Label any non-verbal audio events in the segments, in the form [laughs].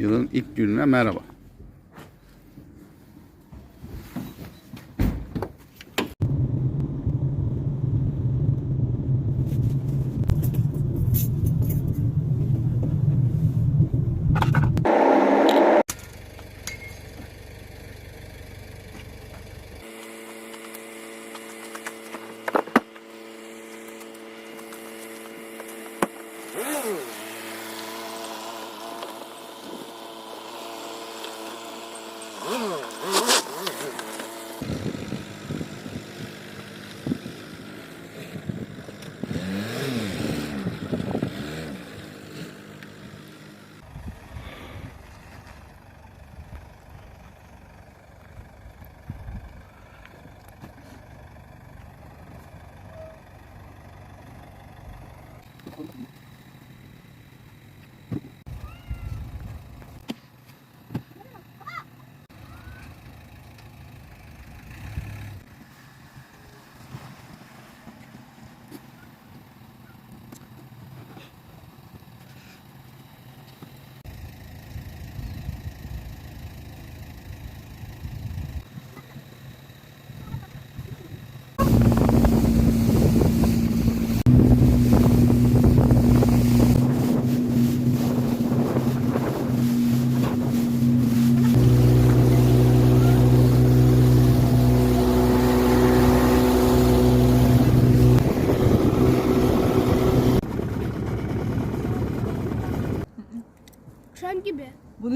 Yılın ilk gününe merhaba.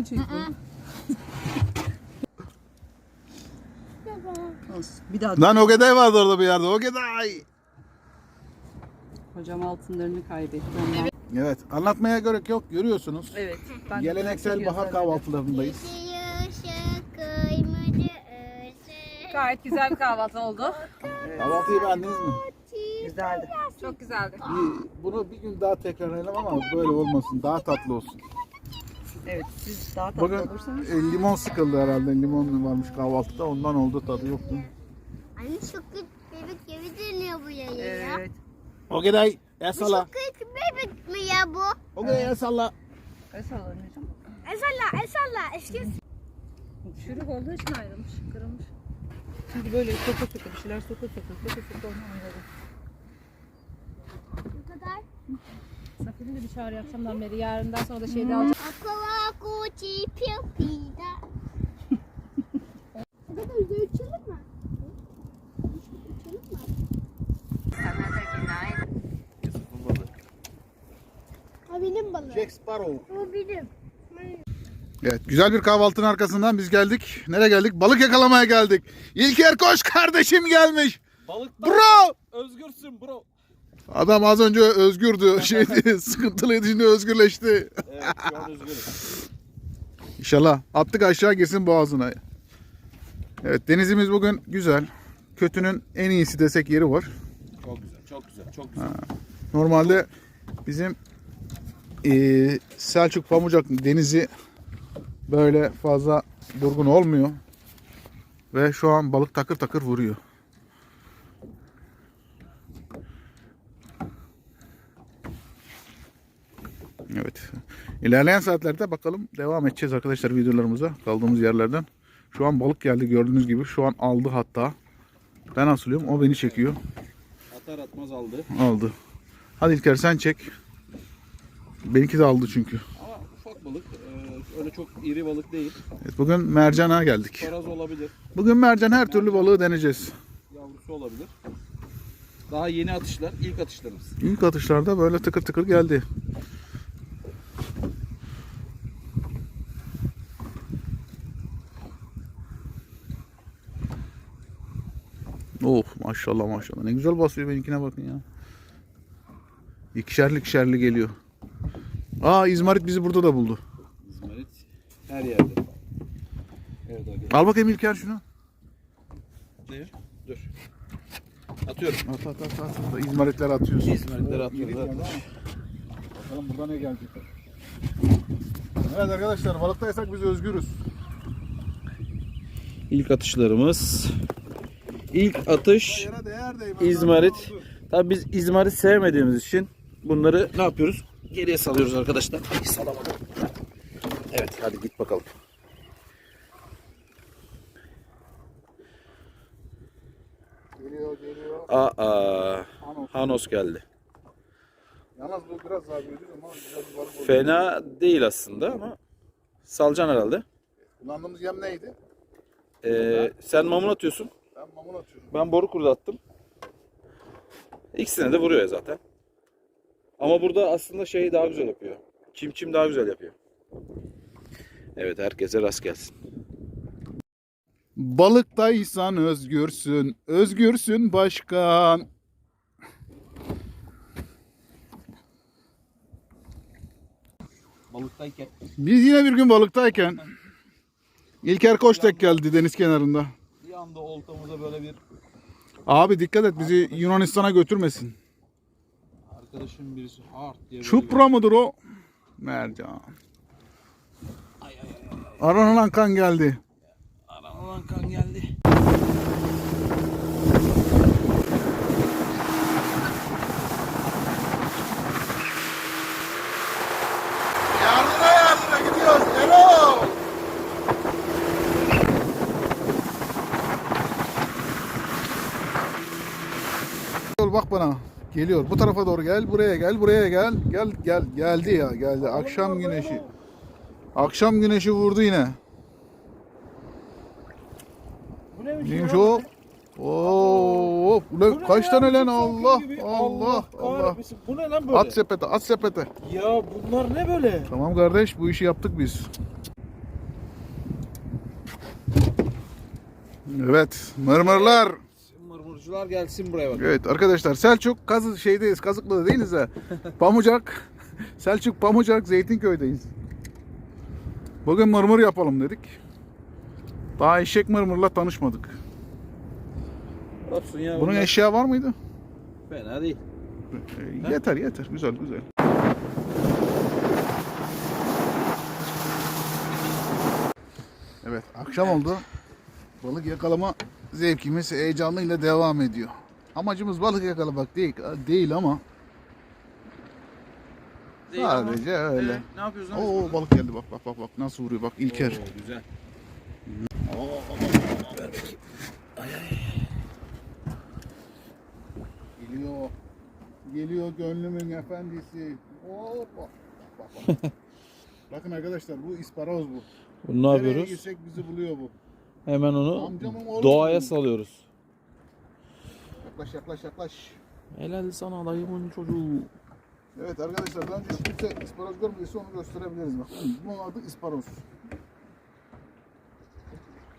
Çek. Olsun. Bir daha Lan Ogeday vardı orada bir yerde. Ogeday. hocam altınlarını kaybetti. Onlar. Evet anlatmaya gerek yok. Görüyorsunuz. Evet. ben Geleneksel bahar kahvaltılarındayız. Gayet güzel bir kahvaltı oldu. Kahvaltıyı beğendiniz mi? Güzeldi. Çok güzeldi. Bunu bir gün daha tekrarlayalım ama böyle olmasın. Daha tatlı olsun. Evet siz daha tatlı Bugün olursanız. e, limon sıkıldı herhalde. Limon varmış kahvaltıda. Ondan oldu tadı yoktu. Anne çok küçük bebek gibi dönüyor bu yayın ya. Evet. Ogeday el Bu salla. çok küçük bebek mi ya bu? Ogeday el salla. Kaç anneciğim? Esalla esalla eski. Çürük olduğu için ayrılmış, kırılmış. Şimdi böyle soka soka bir şeyler soka soka soka soka oynamayalım. Bu kadar. Safirin de bir çağrı akşamdan beri. Yarından sonra da şeyde alacağım. Aqua kuchi piu pida. Kadar uçulur mu? Uçulur mu? O benim balığım. Jack Sparrow. O benim. Evet güzel bir kahvaltının arkasından biz geldik. Nereye geldik? Balık yakalamaya geldik. İlker Koç kardeşim gelmiş. Balık Bro! özgürsün bro. Adam az önce özgürdü. [laughs] Şeydi, sıkıntılıydı şimdi özgürleşti. Evet şu an özgürüm. İnşallah attık aşağı girsin boğazına. Evet denizimiz bugün güzel. Kötünün en iyisi desek yeri var. Çok güzel, çok güzel, çok güzel. Normalde bizim eee, Selçuk Pamucak denizi böyle fazla durgun olmuyor. Ve şu an balık takır takır vuruyor. Evet. İlerleyen saatlerde bakalım devam edeceğiz arkadaşlar videolarımıza kaldığımız yerlerden. Şu an balık geldi gördüğünüz gibi. Şu an aldı hatta. Ben asılıyorum o beni çekiyor. Atar atmaz aldı. Aldı. Hadi İlker sen çek. Benimki de aldı çünkü. Ama ufak balık. e, öyle çok iri balık değil. Evet, bugün mercana geldik. Toraz olabilir. Bugün mercan her türlü balığı deneyeceğiz. Yavrusu olabilir. Daha yeni atışlar. ilk atışlarımız. İlk atışlarda böyle tıkır tıkır geldi. Oh maşallah maşallah. Ne güzel basıyor benimkine bakın ya. İkişerli ikişerli geliyor. Aa İzmarit bizi burada da buldu. İzmarit her yerde. Evet arkadaşlar. Al bakayım İlker şunu. Devir. Dur. Atıyorum. At at at at. at. İzmaritler atıyorsun. İzmaritleri Oh, atıyoruz. Bakalım burada ne gelecek. Evet arkadaşlar balıktaysak biz özgürüz. İlk atışlarımız. İlk atış. İzmarit. Tabii biz İzmarit sevmediğimiz için bunları ne yapıyoruz? Geriye salıyoruz arkadaşlar. Salamadım. Evet hadi git bakalım. Geliyor geliyor. Aa, Hanos. Hanos geldi. Yalnız bu biraz daha büyüdü ama güzel bir balık oldu. Fena değil aslında ama salcan herhalde. Kullandığımız yem neydi? Ee, sen mamun atıyorsun. Ben mamun atıyorum. Ben boru kurdu attım. İkisine de vuruyor ya zaten. Ama burada aslında şeyi daha güzel yapıyor. Çim çim daha güzel yapıyor. Evet herkese rast gelsin. Balıktaysan özgürsün, özgürsün başkan. Balıktayken. Biz yine bir gün balıktayken İlker Koçtek geldi deniz kenarında. Anda oltamıza böyle bir Abi dikkat et bizi Yunanistan'a götürmesin. arkadaşım birisi hard diye Çupra mıdır o? Mercan. Aranan kan geldi. aranan kan geldi. Bak bana. Geliyor. Bu tarafa doğru gel. Buraya gel. Buraya gel. Gel gel. Geldi ya. Geldi. Akşam güneşi. Akşam güneşi vurdu yine. Bu neymiş Neymiş o? Oo, ulan kaç tane lan Allah Allah Allah. Bu ne lan böyle? At sepete, at sepete. Ya bunlar ne böyle? Tamam kardeş, bu işi yaptık biz. Evet, mırmırlar. Mırmırcılar gelsin buraya bak. Evet arkadaşlar, Selçuk kazı şeydeyiz, Kazıklı'da değiliz de. Pamucak, [laughs] Selçuk Pamucak, Zeytinköy'deyiz. Bugün mırmır yapalım dedik. Daha eşek mırmırla tanışmadık. Olsun ya. Bunun bunlar eşya var mıydı? Fena değil. Ee, Yeter yeter, güzel güzel. Evet, akşam oldu. Balık yakalama zevkimiz heyecanlıyla devam ediyor. Amacımız balık yakalamak değil, değil ama sadece öyle. Ee, ne yapıyorsun? Oo balık geldi bak bak bak bak nasıl vuruyor bak İlker. Oo, güzel. Geliyor. Geliyor gönlümün efendisi. Hoppa. Bak, bak, bak. [laughs] Bakın arkadaşlar bu isparoz bu. Bunu ne Nereye yapıyoruz? gitsek bizi buluyor bu. Hemen onu Amcamın oğlu doğaya salıyoruz. Yaklaş yaklaş yaklaş. Helal sana dayımın çocuğu. Evet arkadaşlar daha önce hiç kimse isparoz görmediyse onu gösterebiliriz. Bak. Bunun adı isparoz.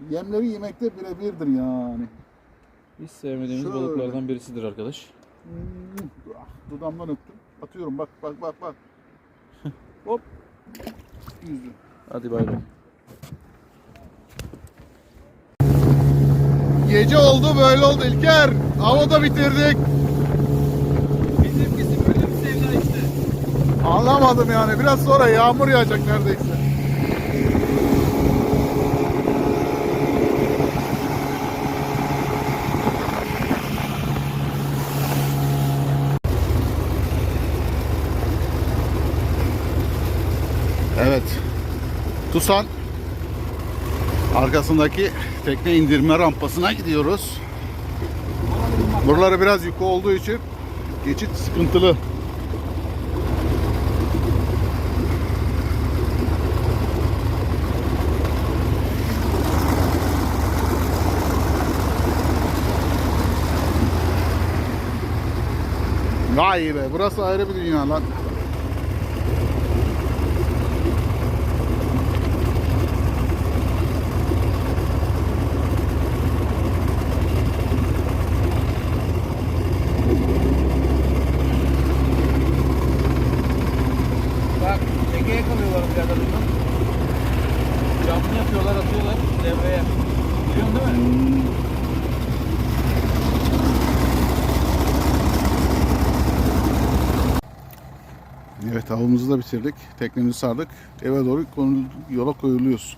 Yemleri yemekte birebirdir yani. Hiç sevmediğimiz Şöyle. balıklardan birisidir arkadaş. Hmm, ah, Dudamdan öptüm. Atıyorum bak bak bak bak. [laughs] Hop. Yüzdü. Hadi bay bay. Gece oldu böyle oldu İlker. Havada bitirdik. Bizimkisi böyle bir sevda işte. Anlamadım yani. Biraz sonra yağmur yağacak neredeyse. Evet. Tusan arkasındaki tekne indirme rampasına gidiyoruz. Buraları biraz yük olduğu için geçit sıkıntılı. Vay be burası ayrı bir dünya lan. Bak Ege'ye kalıyorlar birader bundan. Camını yapıyorlar atıyorlar devreye. Biliyorsun değil mi? Evet avımızı da bitirdik. Teknemizi sardık. Eve doğru yola koyuluyoruz.